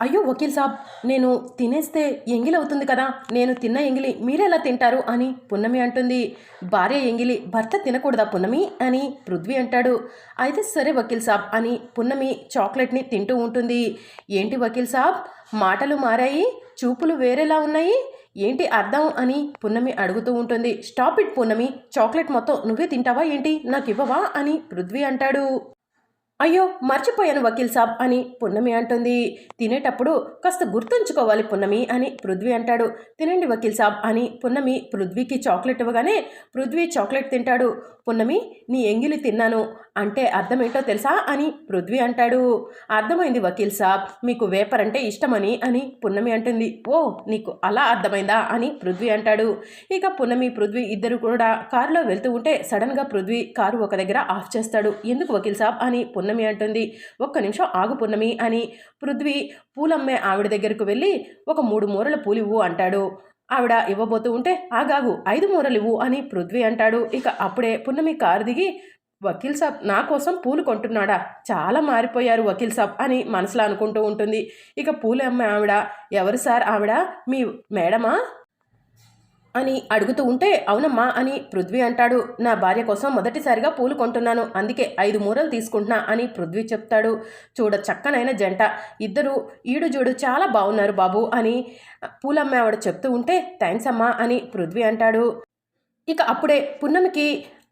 అయ్యో వకీల్ సాబ్ నేను తినేస్తే ఎంగిలి అవుతుంది కదా నేను తిన్న ఎంగిలి మీరెలా తింటారు అని పున్నమి అంటుంది. భార్య ఎంగిలి భర్త తినకూడదా పున్నమి అని పృథ్వీ అంటాడు. అయితే సరే వకీల్ సాబ్ అని పున్నమి చాక్లెట్ని తింటూ ఉంటుంది. ఏంటి వకీల్ సాబ్ మాటలు మారాయి చూపులు వేరేలా ఉన్నాయి? ఏంటి అర్థం అని పున్నమి అడుగుతూ ఉంటుంది. స్టాప్ ఇట్ పున్నమి చాక్లెట్ మొత్తం నువ్వే తింటావా ఏంటి నాకు ఇవ్వవా అని పృథ్వీ అంటాడు. అయ్యో మర్చిపోయాను వకీల్ సాబ్ అని పున్నమి అంటుంది. తినేటప్పుడు కాస్త గుర్తుంచుకోవాలి పున్నమి అని పృథ్వీ అంటాడు. తినండి వకీల్ సాబ్ అని పున్నమి పృథ్వీకి చాక్లెట్ ఇవ్వగానే పృథ్వీ చాక్లెట్ తింటాడు. పున్నమి నీ ఎంగిలి తిన్నాను. అంటే అర్థం ఏంటో తెలుసా అని పృథ్వీ అంటాడు. అర్థమైంది వకీల్ సాబ్ మీకు వేపర్ అంటే ఇష్టమని అని పున్నమి అంటుంది. ఓ నీకు అలా అర్థమైందా అని పృథ్వీ అంటాడు. ఇక పున్నమి పృథ్వీ ఇద్దరు కూడా కారులో వెళ్తూ ఉంటే సడన్గా పృథ్వీ కారు ఒక దగ్గర ఆఫ్ చేస్తాడు. ఎందుకు వకీల్ సాబ్ అని పున్నమి అంటుంది. ఒక్క నిమిషం ఆగు పున్నమి అని పృథ్వీ పూలమ్మే ఆవిడ దగ్గరకు వెళ్ళి ఒక మూడు మూరల పూలివ్వు అంటాడు. ఆవిడ ఇవ్వబోతూ ఉంటే ఆగాగు ఐదు మూరలు ఇవ్వు అని పృథ్వీ అంటాడు. ఇక అప్పుడే పున్నమి కారు దిగి వకీల్ సాబ్ నా కోసం పూలు కొంటున్నాడా? చాలా మారిపోయారు వకీల్ సాబ్ అని మనసులో అనుకుంటూ ఉంటుంది. ఇక పూలు అమ్మే ఆవిడ ఎవరు సార్ ఆవిడ? మీ మేడమా? అని అడుగుతూ ఉంటే అవునమ్మా అని పృథ్వీ అంటాడు. నా భార్య కోసం మొదటిసారిగా పూలు కొంటున్నాను. అందుకే ఐదు మూరలు తీసుకుంటున్నా అని పృథ్వీ చెప్తాడు. చూడ చక్కనైన జంట. ఇద్దరు ఈడు జోడు చాలా బాగున్నారు బాబు అని పూలమ్మ ఆవిడ చెప్తూ ఉంటే థ్యాంక్స్ అమ్మా అని పృథ్వీ అంటాడు. ఇక అప్పుడే పున్నమికి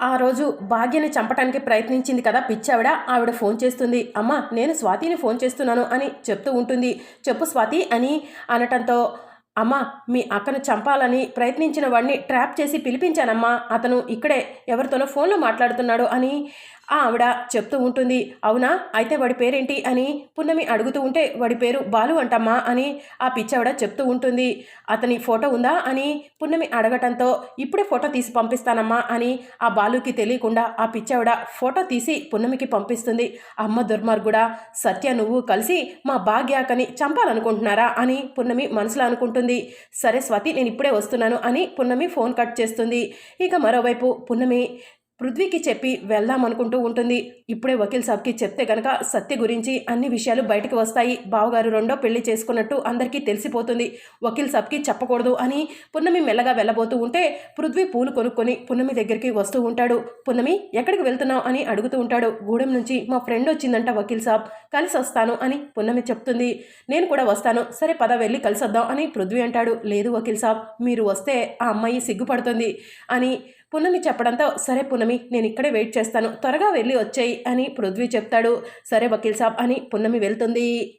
ఆ రోజు భాగ్యని చంపటానికి ప్రయత్నించింది కదా పిచ్చావిడ. ఆవిడ ఫోన్ చేస్తుంది. అమ్మ నేను స్వాతిని ఫోన్ చేస్తున్నాను అని చెప్తూ ఉంటుంది. చెప్పు స్వాతి అని అనటంతో అమ్మా మీ అక్కను చంపాలని ప్రయత్నించిన వాడిని ట్రాప్ చేసి పిలిపించానమ్మా. అతను ఇక్కడే ఎవరితోనో ఫోన్లో మాట్లాడుతున్నాడు అని ఆవిడ చెప్తూ ఉంటుంది అవునా? అయితే వాడి పేరేంటి? అని పున్నమి అడుగుతూ ఉంటే వాడి పేరు బాలు అంటమ్మా అని ఆ పిచ్చావిడ చెప్తూ ఉంటుంది. అతని ఫోటో ఉందా? అని పున్నమి అడగటంతో ఇప్పుడే ఫోటో తీసి పంపిస్తానమ్మా అని ఆ బాలుకి తెలియకుండా ఆ పిచ్చావిడ ఫోటో తీసి పున్నమికి పంపిస్తుంది. అమ్మ దుర్మార్గుడా సత్య నువ్వు కలిసి మా భాగ్యాకని చంపాలనుకుంటున్నారా? అని పున్నమి మనసులో అనుకుంటుంది. సరే స్వాతి నేను ఇప్పుడే వస్తున్నాను అని పున్నమి ఫోన్ కట్ చేస్తుంది. ఇక మరోవైపు పున్నమి పృథ్వీకి చెప్పి వెళ్దాం అనుకుంటూ ఉంటుంది. ఇప్పుడే వకీల్ సాబ్కి చెప్తే గనక సత్య గురించి అన్ని విషయాలు బయటకు వస్తాయి. బావగారు రెండో పెళ్ళి చేసుకున్నట్టు అందరికీ తెలిసిపోతుంది. వకీల్ సాబ్కి చెప్పకూడదు అని పున్నమి మెల్లగా వెళ్ళబోతూ ఉంటే పృథ్వీ పూలు కొనుక్కొని పున్నమి దగ్గరికి వస్తూ ఉంటాడు. పున్నమి ఎక్కడికి వెళ్తున్నావు అని అడుగుతూ ఉంటాడు. గూడెం నుంచి మా ఫ్రెండ్ వచ్చిందంట వకీల్ సాబ్. కలిసి వస్తాను అని పున్నమి చెప్తుంది. నేను కూడా వస్తాను. సరే పద వెళ్ళి కలిసి వద్దాం అని పృథ్వీ అంటాడు. లేదు వకీల్ సాబ్ మీరు వస్తే ఆ అమ్మాయి సిగ్గుపడుతుంది అని పున్నమి చెప్పడంతో సరే పున్నమి నేను ఇక్కడే వెయిట్ చేస్తాను. త్వరగా వెళ్ళి వచ్చేయి అని పృథ్వీ చెప్తాడు. సరే వకీల్ సాబ్ అని పున్నమి వెళ్తుంది.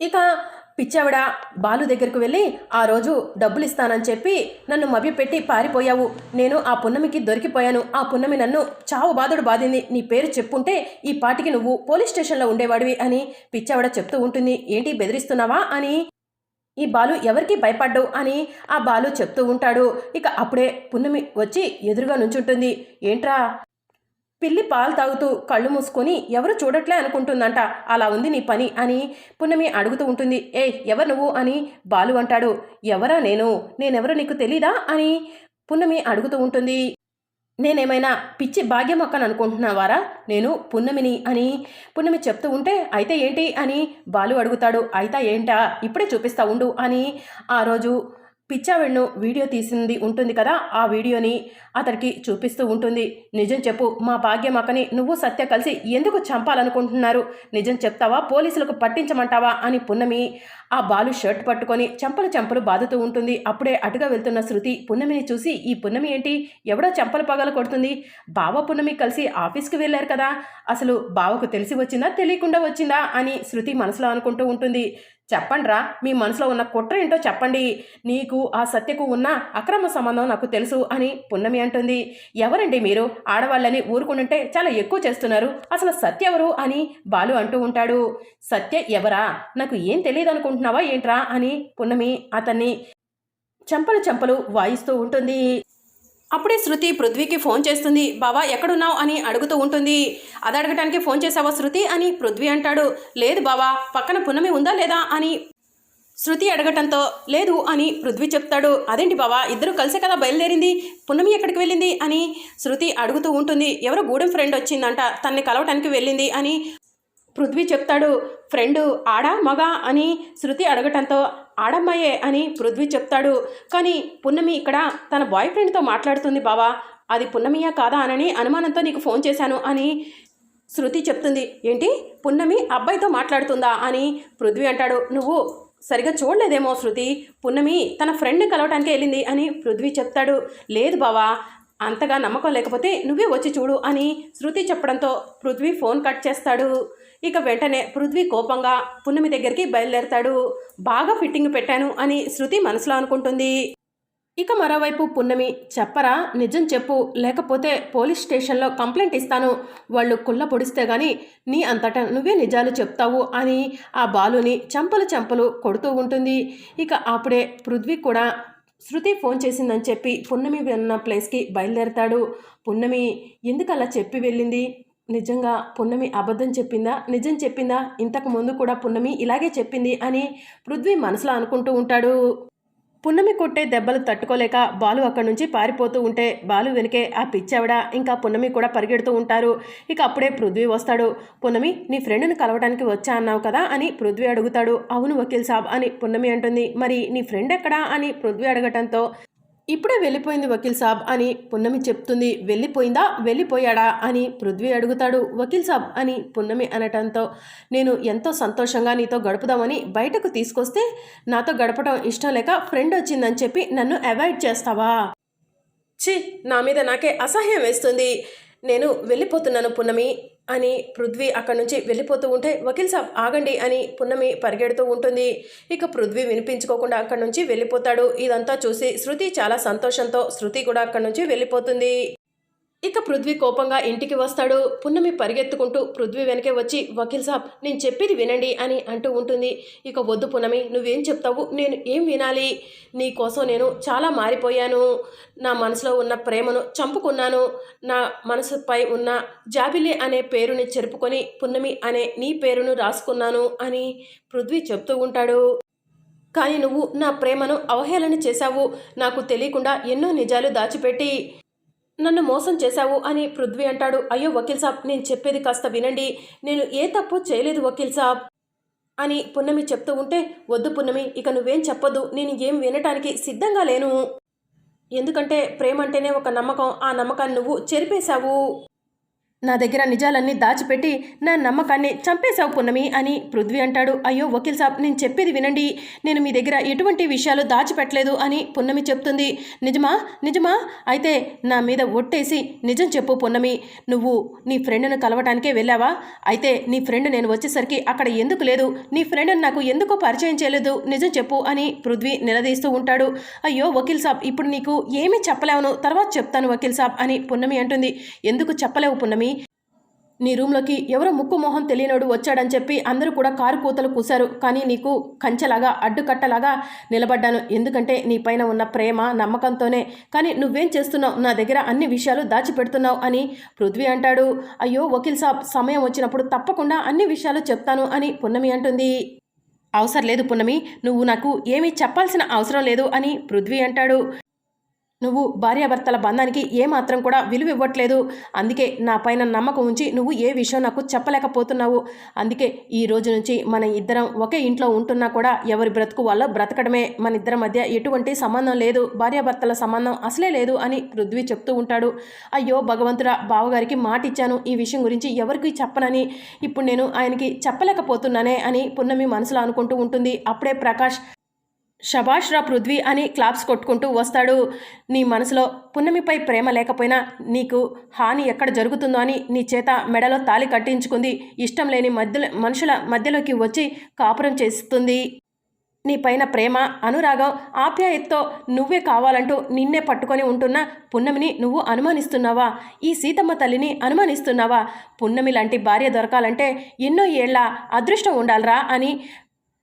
ఇక పిచ్చావిడ బాలు దగ్గరకు వెళ్ళి ఆ రోజు డబ్బులు ఇస్తానని చెప్పి నన్ను మభ్యపెట్టి పారిపోయావు. నేను ఆ పున్నమికి దొరికిపోయాను. ఆ పున్నమి నన్ను చావు బాధుడు బాధింది. నీ పేరు చెప్పుంటే ఈ పాటికి నువ్వు పోలీస్ స్టేషన్లో ఉండేవాడివి అని పిచ్చావిడ చెప్తూ ఉంటుంది. ఏంటి బెదిరిస్తున్నావా? అని ఈ బాలు ఎవరికి భయపడ్డవు అని ఆ బాలు చెప్తూ ఉంటాడు. ఇక అప్పుడే పున్నమి వచ్చి ఎదురుగా నుంచుంటుంది. ఏంట్రా? పిల్లి పాలు తాగుతూ కళ్ళు మూసుకొని ఎవరు చూడట్లే అనుకుంటుందంట. అలా ఉంది నీ పని అని పున్నమి అడుగుతూ ఉంటుంది. ఏ ఎవరు నువ్వు అని బాలు అంటాడు. ఎవరా నేను? నేనెవరో నీకు తెలీదా అని పున్నమి అడుగుతూ ఉంటుంది. నేనేమైనా పిచ్చి భాగ్యం అక్కను అనుకుంటున్నావారా నేను పున్నమిని అని పున్నమి చెప్తూ ఉంటే అయితే ఏంటి? అని బాలు అడుగుతాడు. అయితే ఏంటా? ఇప్పుడే చూపిస్తా ఉండు అని. ఆ రోజు పిచ్చావిడ్ను వీడియో తీసింది ఉంటుంది కదా ఆ వీడియోని అతడికి చూపిస్తూ ఉంటుంది. నిజం చెప్పు మా భాగ్యం అక్కని నువ్వు సత్య కలిసి ఎందుకు చంపాలనుకుంటున్నారు? నిజం చెప్తావా? పోలీసులకు పట్టించమంటావా? అని పున్నమి ఆ బాలు షర్ట్ పట్టుకొని చెంపలు చెంపలు బాదుతూ ఉంటుంది. అప్పుడే అటుగా వెళ్తున్న శృతి పున్నమిని చూసి ఈ పున్నమి ఏంటి? ఎవడో చెంపలు పగల కొడుతుంది? బావ పున్నమి కలిసి ఆఫీస్కి వెళ్ళారు కదా అసలు బావకు తెలిసి వచ్చిందా తెలియకుండా వచ్చిందా? అని శృతి మనసులో అనుకుంటూ ఉంటుంది. చెప్పండ్రా మీ మనసులో ఉన్న కుట్ర ఏంటో చెప్పండి. నీకు ఆ సత్యకు ఉన్న అక్రమ సంబంధం నాకు తెలుసు అని పున్నమి అంటుంది. ఎవరండి మీరు? ఆడవాళ్ళని ఊరుకుంటుంటే చాలా ఎక్కువ చేస్తున్నారు. అసలు సత్య ఎవరు అని బాలు అంటూ ఉంటాడు. సత్య ఎవరా? నాకు ఏం తెలియదు అనుకుంటున్నావా ఏంట్రా అని పున్నమి అతన్ని చెంపలు చెంపలు వాయిస్తూ ఉంటుంది. అప్పుడే శృతి పృథ్వీకి ఫోన్ చేస్తుంది బావా ఎక్కడున్నావు? అని అడుగుతూ ఉంటుంది. అది అడగటానికి ఫోన్ చేసావా శృతి? అని పృథ్వీ అంటాడు లేదు బావా పక్కన పున్నమి ఉందా లేదా? అని శృతి అడగటంతో లేదు అని పృథ్వీ చెప్తాడు. అదేంటి బావా ఇద్దరు కలిసే కదా బయలుదేరింది? పున్నమి ఎక్కడికి వెళ్ళింది? అని శృతి అడుగుతూ ఉంటుంది. ఎవరో గూడెం ఫ్రెండ్ వచ్చిందంట తన్ని కలవటానికి వెళ్ళింది అని పృథ్వీ చెప్తాడు. ఫ్రెండు ఆడా మగ? అని శృతి అడగటంతో ఆడమ్మాయే అని పృథ్వీ చెప్తాడు. కానీ పున్నమి ఇక్కడ తన బాయ్ ఫ్రెండ్తో మాట్లాడుతుంది బావా. అది పున్నమియా కాదా అనని అనుమానంతో నీకు ఫోన్ చేశాను అని శృతి చెప్తుంది. ఏంటి? పున్నమి అబ్బాయితో మాట్లాడుతుందా అని పృథ్వీ అంటాడు. నువ్వు సరిగా చూడలేదేమో శృతి. పున్నమి తన ఫ్రెండ్ని కలవటానికి వెళ్ళింది అని పృథ్వీ చెప్తాడు. లేదు బావా అంతగా నమ్మకం లేకపోతే నువ్వే వచ్చి చూడు అని శృతి చెప్పడంతో పృథ్వీ ఫోన్ కట్ చేస్తాడు. ఇక వెంటనే పృథ్వీ కోపంగా పున్నమి దగ్గరికి బయలుదేరతాడు. బాగా ఫిట్టింగ్ పెట్టాను అని శృతి మనసులో అనుకుంటుంది. ఇక మరోవైపు పున్నమి చెప్పరా నిజం చెప్పు లేకపోతే పోలీస్ స్టేషన్లో కంప్లైంట్ ఇస్తాను. వాళ్ళు కుళ్ళ పొడిస్తే గాని నీ అంతటా నువ్వే నిజాలు చెప్తావు అని ఆ బాలుని చంపలు చంపలు కొడుతూ ఉంటుంది. ఇక అప్పుడే పృథ్వీ కూడా శృతి ఫోన్ చేసిందని చెప్పి పున్నమి ఉన్న ప్లేస్కి బయలుదేరతాడు. పున్నమి ఎందుకు అలా చెప్పి వెళ్ళింది? నిజంగా పున్నమి అబద్ధం చెప్పిందా? నిజం చెప్పిందా? ఇంతకు ముందు కూడా పున్నమి ఇలాగే చెప్పింది అని పృథ్వీ మనసులో అనుకుంటూ ఉంటాడు. పున్నమి కొట్టే దెబ్బలు తట్టుకోలేక బాలు అక్కడి నుంచి పారిపోతూ ఉంటే బాలు వెనుకే ఆ పిచ్చావిడ ఇంకా పున్నమి కూడా పరిగెడుతూ ఉంటారు. ఇక అప్పుడే పృథ్వీ వస్తాడు. పున్నమి నీ ఫ్రెండ్ని కలవడానికి వచ్చా అన్నావు కదా? అని పృథ్వీ అడుగుతాడు. అవును వకీల్ సాబ్ అని పున్నమి అంటుంది. మరి నీ ఫ్రెండ్ ఎక్కడా? అని పృథ్వీ అడగటంతో ఇప్పుడే వెళ్ళిపోయింది వకీల్ సాబ్ అని పున్నమి చెప్తుంది. వెళ్ళిపోయిందా? వెళ్ళిపోయాడా? అని పృథ్వీ అడుగుతాడు. వకీల్ సాబ్ అని పున్నమి అనటంతో నేను ఎంతో సంతోషంగా నీతో గడుపుదామని బయటకు తీసుకొస్తే నాతో గడపడం ఇష్టం లేక ఫ్రెండ్ వచ్చిందని చెప్పి నన్ను అవాయిడ్ చేస్తావా? ఛీ నా మీద నాకే అసహ్యం వేస్తుంది. నేను వెళ్ళిపోతున్నాను పున్నమి అని పృథ్వీ అక్కడి నుంచి వెళ్ళిపోతూ ఉంటే వకీల్ సాబ్ ఆగండి అని పున్నమి పరిగెడుతూ ఉంటుంది. ఇక పృథ్వీ వినిపించుకోకుండా అక్కడి నుంచి వెళ్ళిపోతాడు. ఇదంతా చూసి శృతి చాలా సంతోషంతో శృతి కూడా అక్కడి నుంచి వెళ్ళిపోతుంది. ఇక పృథ్వీ కోపంగా ఇంటికి వస్తాడు. పున్నమి పరిగెత్తుకుంటూ పృథ్వీ వెనకే వచ్చి వకీల్ సాబ్ నేను చెప్పేది వినండి అని అంటూ ఉంటుంది. ఇక వద్దు పున్నమి నువ్వేం చెప్తావు? నేను ఏం వినాలి? నీ కోసం నేను చాలా మారిపోయాను. నా మనసులో ఉన్న ప్రేమను చంపుకున్నాను. నా మనసుపై ఉన్న జాబిలి అనే పేరుని చెరుపుకొని పున్నమి అనే నీ పేరును రాసుకున్నాను అని పృథ్వీ చెప్తూ ఉంటాడు. కానీ నువ్వు నా ప్రేమను అవహేళన చేశావు. నాకు తెలియకుండా ఎన్నో నిజాలు దాచిపెట్టి నన్ను మోసం చేశావు అని పృథ్వీ అంటాడు. అయ్యో వకీల్ సాబ్ నేను చెప్పేది కాస్త వినండి. నేను ఏ తప్పు చేయలేదు వకీల్ సాబ్ అని పున్నమి చెప్తూ ఉంటే వద్దు పున్నమి ఇక నువ్వేం చెప్పొద్దు. నేను ఏం వినటానికి సిద్ధంగా లేను. ఎందుకంటే ప్రేమ అంటేనే ఒక నమ్మకం. ఆ నమ్మకాన్ని నువ్వు చెరిపేశావు. నా దగ్గర నిజాలన్నీ దాచిపెట్టి నా నమ్మకాన్ని చంపేశావు పున్నమి అని పృథ్వీ అంటాడు. అయ్యో వకీల్ సాబ్ నేను చెప్పేది వినండి. నేను మీ దగ్గర ఎటువంటి విషయాలు దాచిపెట్టలేదు అని పున్నమి చెప్తుంది. నిజమా? నిజమా? అయితే నా మీద ఒట్టేసి నిజం చెప్పు పున్నమి. నువ్వు నీ ఫ్రెండ్ను కలవటానికే వెళ్ళావా? అయితే నీ ఫ్రెండ్ నేను వచ్చేసరికి అక్కడ ఎందుకు లేదు? నీ ఫ్రెండ్ని నాకు ఎందుకో పరిచయం చేయలేదు? నిజం చెప్పు అని పృథ్వీ నిలదీస్తూ ఉంటాడు. అయ్యో వకీల్ సాబ్ ఇప్పుడు నీకు ఏమీ చెప్పలేవును. తర్వాత చెప్తాను వకీల్ సాబ్ అని పున్నమి అంటుంది. ఎందుకు చెప్పలేవు పున్నమి? నీ రూమ్లోకి ఎవరో ముక్కు మొహం తెలియనోడు వచ్చాడని చెప్పి అందరూ కూడా కారు కూతలు కూశారు. కానీ నీకు కంచెలాగా అడ్డుకట్టలాగా నిలబడ్డాను. ఎందుకంటే నీ పైన ఉన్న ప్రేమ నమ్మకంతోనే. కానీ నువ్వేం చేస్తున్నావు? నా దగ్గర అన్ని విషయాలు దాచిపెడుతున్నావు అని పృథ్వీ అంటాడు. అయ్యో వకీల్ సాబ్ సమయం వచ్చినప్పుడు తప్పకుండా అన్ని విషయాలు చెప్తాను అని పున్నమి అంటుంది. అవసరం లేదు పున్నమి నువ్వు నాకు ఏమీ చెప్పాల్సిన అవసరం లేదు అని పృథ్వీ అంటాడు. నువ్వు భార్యాభర్తల బంధానికి ఏమాత్రం కూడా విలువ ఇవ్వట్లేదు. అందుకే నా పైన నమ్మకం ఉంచి నువ్వు ఏ విషయం నాకు చెప్పలేకపోతున్నావు. అందుకే ఈ రోజు నుంచి మన ఇద్దరం ఒకే ఇంట్లో ఉంటున్నా కూడా ఎవరి బ్రతుకు వాళ్ళ బ్రతకడమే. మన ఇద్దరి మధ్య ఎటువంటి సంబంధం లేదు. భార్యాభర్తల సంబంధం అసలే లేదు అని పృథ్వీ చెప్తూ ఉంటాడు. అయ్యో భగవంతుడా బావగారికి మాట ఇచ్చాను ఈ విషయం గురించి ఎవరికి చెప్పనని? ఇప్పుడు నేను ఆయనకి చెప్పలేకపోతున్నానే అని పున్నమి మనసులో అనుకుంటూ ఉంటుంది. అప్పుడే ప్రకాష్ షబాష్ రా పృథ్వీ అని క్లాప్స్ కొట్టుకుంటూ వస్తాడు. నీ మనసులో పున్నమిపై ప్రేమ లేకపోయినా నీకు హాని ఎక్కడ జరుగుతుందో అని నీ చేత మెడలో తాలి కట్టించుకుంది. ఇష్టం లేని మధ్యలో మనుషుల మధ్యలోకి వచ్చి కాపురం చేస్తుంది. నీ పైన ప్రేమ అనురాగం ఆప్యాయతతో నువ్వే కావాలంటూ నిన్నే పట్టుకొని ఉంటున్న పున్నమిని నువ్వు అనుమానిస్తున్నావా? ఈ సీతమ్మ తల్లిని అనుమానిస్తున్నావా? పున్నమి లాంటి భార్య దొరకాలంటే ఎన్నో ఏళ్ళ అదృష్టం ఉండాలరా అని